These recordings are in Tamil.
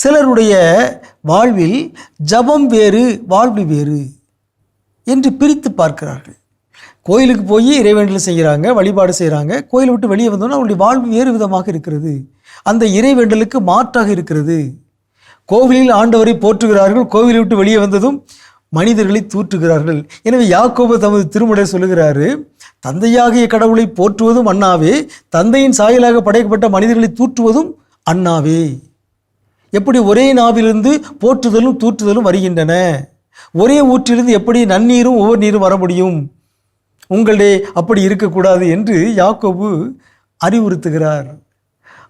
சிலருடைய வாழ்வில் ஜபம் வேறு வாழ்வு வேறு என்று பிரித்து பார்க்கிறார்கள். கோயிலுக்கு போய் இறைவேண்டல் செய்கிறாங்க வழிபாடு செய்கிறாங்க. கோயிலை விட்டு வெளியே வந்தோன்னா அவருடைய வாழ்வு வேறு விதமாக இருக்கிறது. அந்த இறைவேண்டலுக்கு மாற்றாக இருக்கிறது. கோவிலில் ஆண்டவரை போற்றுகிறார்கள். கோவிலை விட்டு வெளியே வந்ததும் மனிதர்களை தூற்றுகிறார்கள். எனவே யாக்கோபு தமது திருமுறை சொல்லுகிறாரு தந்தையாகிய கடவுளை போற்றுவதும் அண்ணாவே தந்தையின் சாயலாக படைக்கப்பட்ட மனிதர்களை தூற்றுவதும் அண்ணாவே. எப்படி ஒரே நாவிலிருந்து போற்றுதலும் தூற்றுதலும் வருகின்றன? ஒரே ஊற்றிலிருந்து எப்படி நன்னீரும் ஒவ்வொரு நீரும் வர முடியும்? உங்களே அப்படி இருக்கக்கூடாது என்று யாக்கோபு அறிவுறுத்துகிறார்.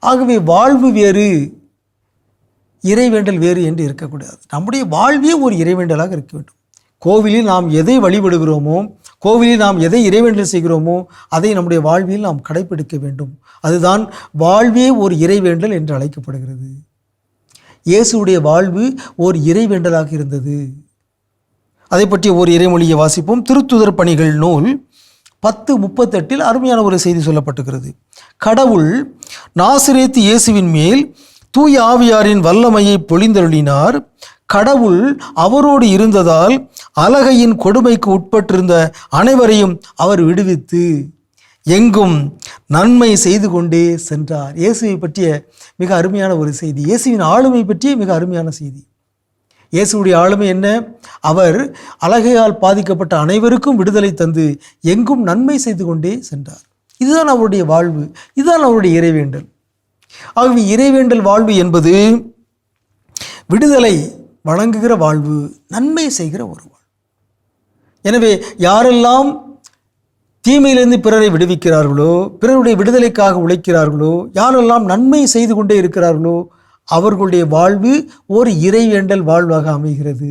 ஆகவே வாழ்வு வேறு இறைவேண்டல் வேறு என்று இருக்கக்கூடாது. நம்முடைய வாழ்வே ஒரு இறைவேண்டலாக இருக்க வேண்டும். கோவிலில் நாம் எதை வழிபடுகிறோமோ கோவிலில் நாம் எதை இறைவேண்டல் செய்கிறோமோ அதை நம்முடைய வாழ்வில் நாம் கடைப்பிடிக்க வேண்டும். அதுதான் வாழ்வே ஒரு இறைவேண்டல் என்று அழைக்கப்படுகிறது. இயேசுவுடைய வாழ்வு ஓர் இறைவேண்டலாக இருந்தது. அதை பற்றி ஒரு இறைமொழியை வாசிப்போம். திருத்துதர் பணிகள் நூல் பத்து முப்பத்தெட்டில் அருமையான ஒரு செய்தி சொல்லப்பட்டுகிறது கடவுள் நாசிரேத்து இயேசுவின் மேல் தூய ஆவியாரின் வல்லமையை பொழிந்தருளினார். கடவுள் அவரோடு இருந்ததால் அலகையின் கொடுமைக்கு உட்பட்டிருந்த அனைவரையும் அவர் விடுவித்து. எங்கும் நன்மை செய்து கொண்டே சென்றார். இயேசுவை பற்றிய மிக அருமையான ஒரு செய்தி. இயேசுவின் ஆளுமை பற்றிய மிக அருமையான செய்தி. இயேசுவுடைய ஆளுமை என்ன? அவர் அழகையால் பாதிக்கப்பட்ட அனைவருக்கும் விடுதலை தந்து எங்கும் நன்மை செய்து கொண்டே சென்றார். இதுதான் அவருடைய வாழ்வு. இதுதான் அவருடைய இறைவேண்டல். ஆகவே இறைவேண்டல் வாழ்வு என்பது விடுதலை வழங்குகிற வாழ்வு நன்மை செய்கிற ஒரு வாழ்வு. எனவே யாரெல்லாம் தீமையிலிருந்து பிறரை விடுவிக்கிறார்களோ பிறருடைய விடுதலைக்காக உழைக்கிறார்களோ யாரெல்லாம் நன்மை செய்து கொண்டே இருக்கிறார்களோ அவர்களுடைய வாழ்வு ஒரு இறைவேண்டல் வாழ்வாக அமைகிறது.